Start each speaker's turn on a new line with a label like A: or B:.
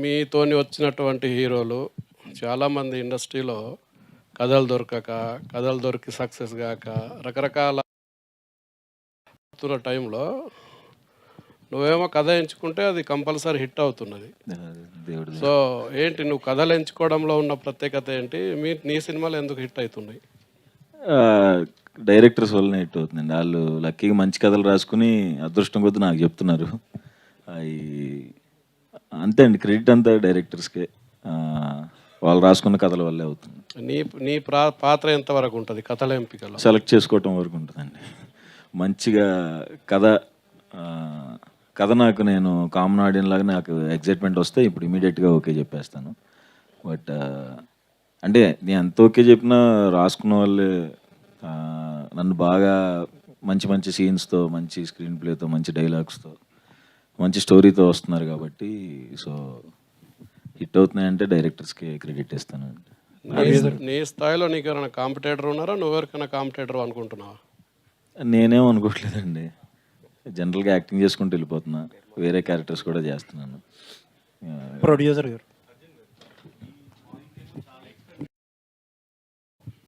A: మీతోని వచ్చినటువంటి హీరోలు చాలామంది ఇండస్ట్రీలో కథలు దొరకక కథలు దొరికి సక్సెస్ కాక రకరకాల టైంలో నువ్వేమో కథ ఎంచుకుంటే అది కంపల్సరీ హిట్ అవుతున్నది. సో ఏంటి నువ్వు కథలు ఎంచుకోవడంలో ఉన్న ప్రత్యేకత ఏంటి? మీ నీ సినిమాలు ఎందుకు హిట్ అవుతున్నాయి?
B: డైరెక్టర్స్ వల్లనే హిట్ అవుతుందండి. వాళ్ళు లక్కీగా మంచి కథలు రాసుకుని అదృష్టం కొద్దీ నాకు చెప్తున్నారు. అవి అంతే అండి క్రెడిట్ అంతా డైరెక్టర్స్కే వాళ్ళు రాసుకున్న కథల వల్లే అవుతుంది.
A: నీ నీ ప్రా పాత్ర ఎంతవరకు ఉంటుంది కథల ఎంపికలో?
B: సెలెక్ట్ చేసుకోవటం వరకు ఉంటుందండి. మంచిగా కథ కథ నాకు నేను కామన్ ఆడియన్ లాగా నాకు ఎగ్జైట్మెంట్ వస్తే ఇప్పుడు ఇమీడియట్గా ఓకే చెప్పేస్తాను. బట్ అంటే నేను ఎంత ఓకే చెప్పినా రాసుకున్న వాళ్ళే నన్ను బాగా మంచి మంచి సీన్స్తో మంచి స్క్రీన్ ప్లేతో మంచి డైలాగ్స్తో మంచి స్టోరీతో వస్తున్నారు కాబట్టి సో హిట్ అవుతున్నాయంటే డైరెక్టర్స్కి క్రెడిట్ ఇస్తాను.
A: నీ- స్థాయిలో నీకు ఎవరైనా కాంపిటేటర్ ఉన్నారా? నువ్వెవరికైనా కాంపిటేటర్ అనుకుంటున్నావా?
B: నేనేం అనుకోవట్లేదండి. జనరల్గా యాక్టింగ్ చేసుకుంటూ వెళ్ళిపోతున్నా. వేరే క్యారెక్టర్స్ కూడా చేస్తున్నాను.
C: ప్రొడ్యూసర్ గారు.